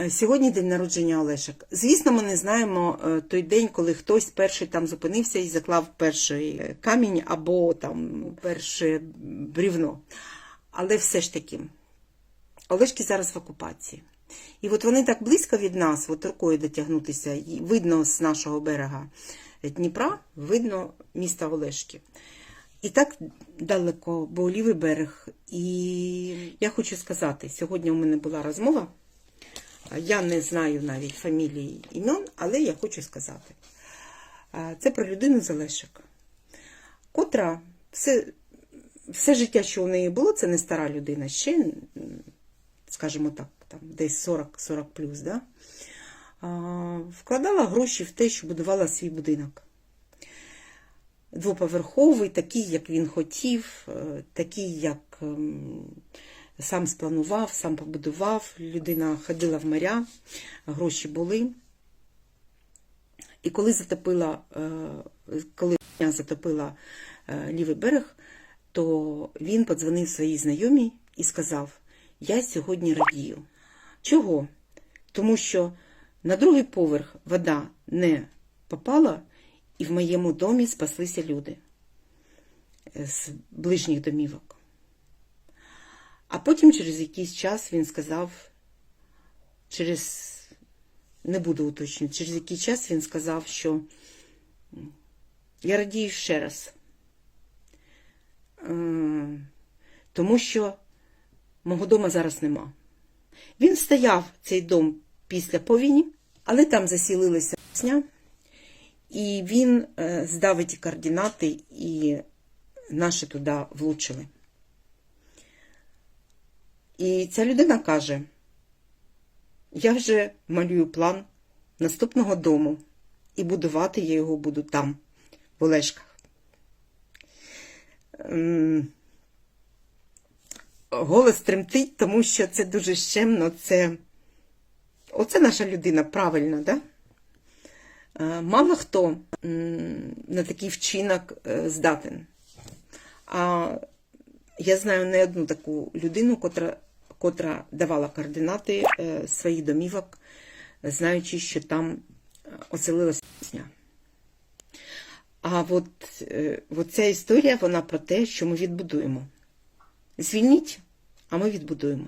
Е, Сьогодні день народження Олешек. Звісно, ми не знаємо е, той день, коли хтось перший там зупинився і заклав перший е, камінь або там перше брівно. Але все ж таки, Олешки зараз в окупації. І от вони так близько від нас, от рукою дотягнутися, видно з нашого берега Дніпра, видно міста Олешки. І так далеко, бо лівий берег. І я хочу сказати, сьогодні у мене була розмова. Я не знаю навіть фамілії імен, але я хочу сказати. Це про людину з Олешек, котра все, все життя, що у неї було, це не стара людина, ще, скажімо так, там, десь 40-40 плюс, да? вкладала гроші в те, що будувала свій будинок. Двоповерховий, такий, як він хотів, е, такий, як ем, сам спланував, сам побудував. Людина ходила в моря, гроші були. І коли затопила, е, коли затопила е, лівий берег, то він подзвонив своїй знайомій і сказав: Я сьогодні радію. Чого? Тому що на другий поверх вода не попала, і в моєму домі спаслися люди з ближніх домівок. А потім через якийсь час він сказав, через, не буду уточнювати, через який час він сказав, що я радію ще раз. Е, Тому що мого дома зараз нема. Він стояв цей дом після повіні, але там засілилися сня, і він е, здав ті координати, і наші туди влучили. І ця людина каже: я вже малюю план наступного дому, і будувати я його буду там, в Олешках. Ем, Голос тремтить, тому що це дуже щемно. Це... Оце наша людина правильна, да? Е, Мало хто на такий вчинок е, здатен. А я знаю не одну таку людину, котра, котра давала координати е, своїх домівок, знаючи, що там е, оселилася пісня. А от, е, от ця історія, вона про те, що ми відбудуємо. Звільніть, а ми відбудуємо.